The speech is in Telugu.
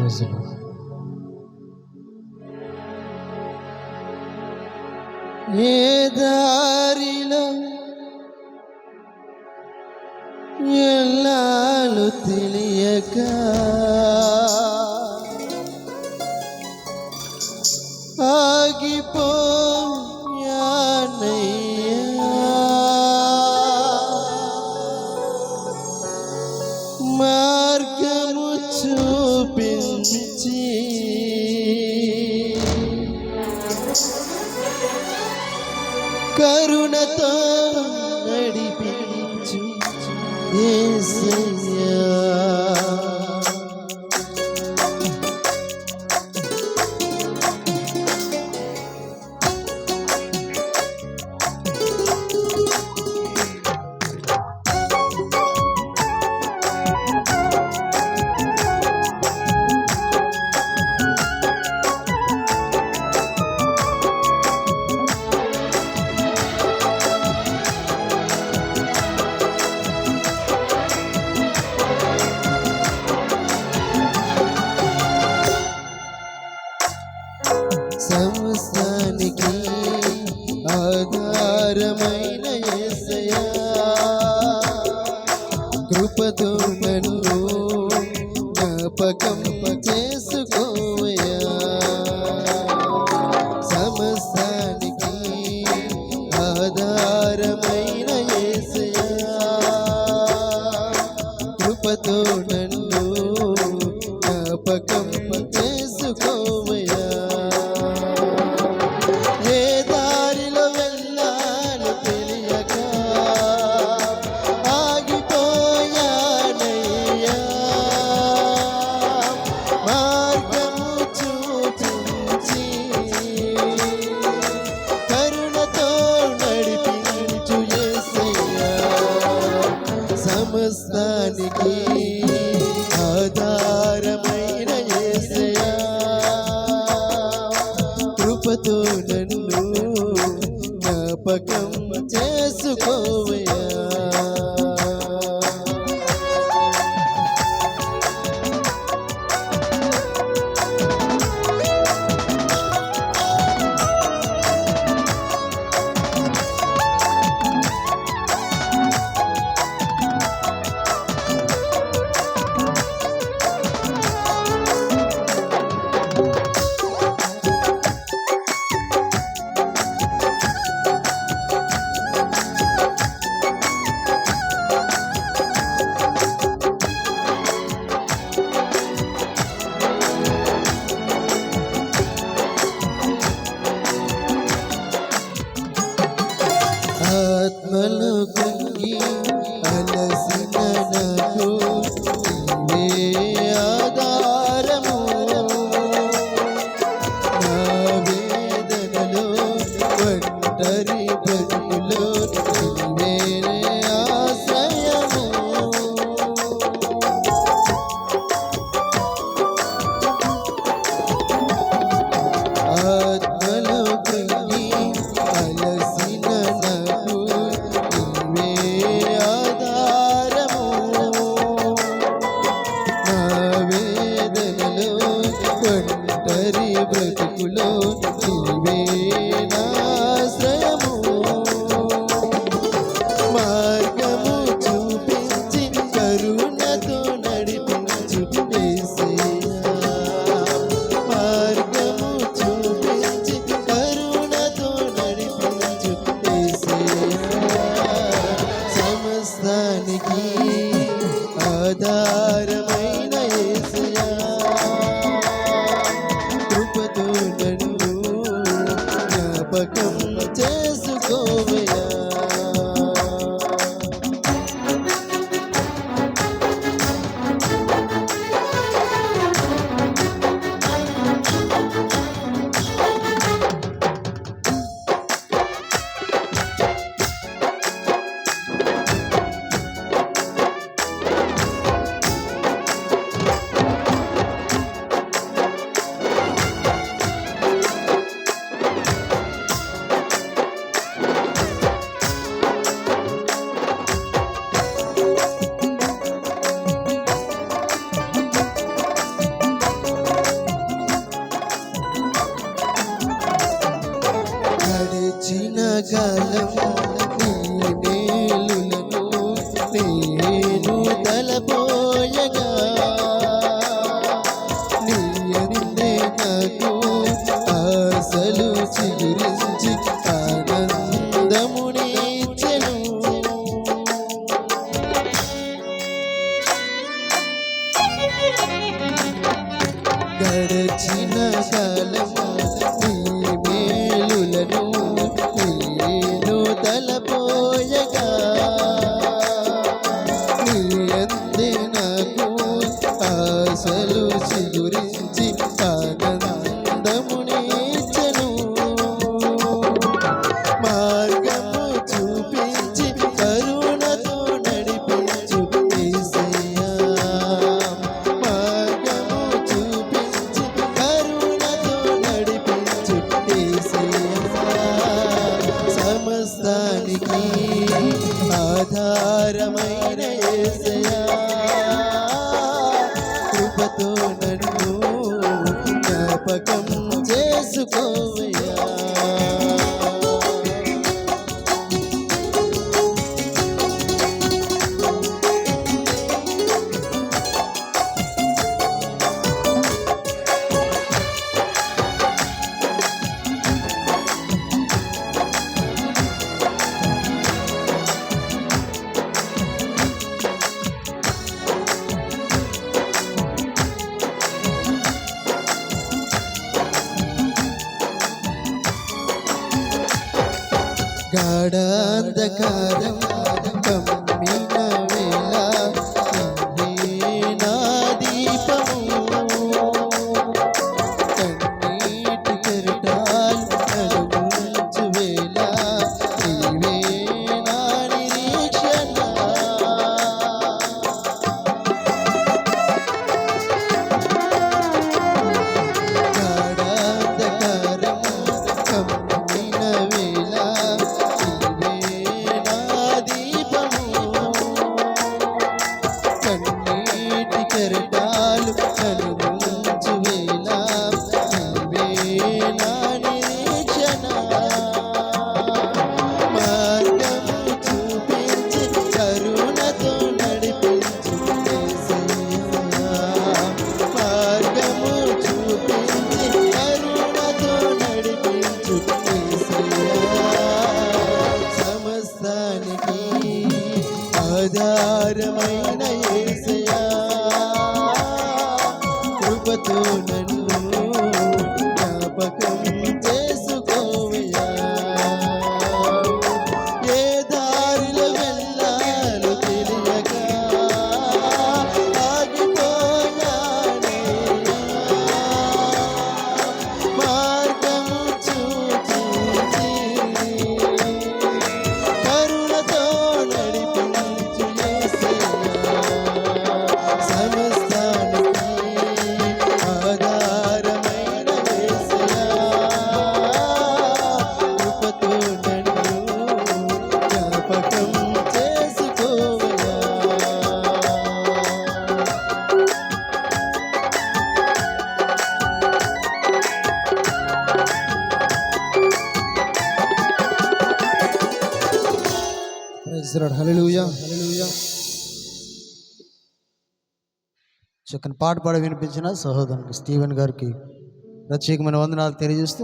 ప్రైజ్ ఏ దారిలో ఎల్లాలు తెలియక ఆగిపోయానయ్యా మార్గము చూ చూపించి కరుణతో నడిపించు ఏసయ్యా ఆధారమైన కృపతో mim. दरी बजी ஆதார സകലം గాఢాంధకారం బంగారమైన ఏసయా కృపతో నన్ను చేస్తున్నాడు హలలుయా చక్కని పాట పాడ వినిపించిన సహోదరునికి స్టీవెన్ గారికి ప్రత్యేకమైన వందనాలు తెలియజేస్తూ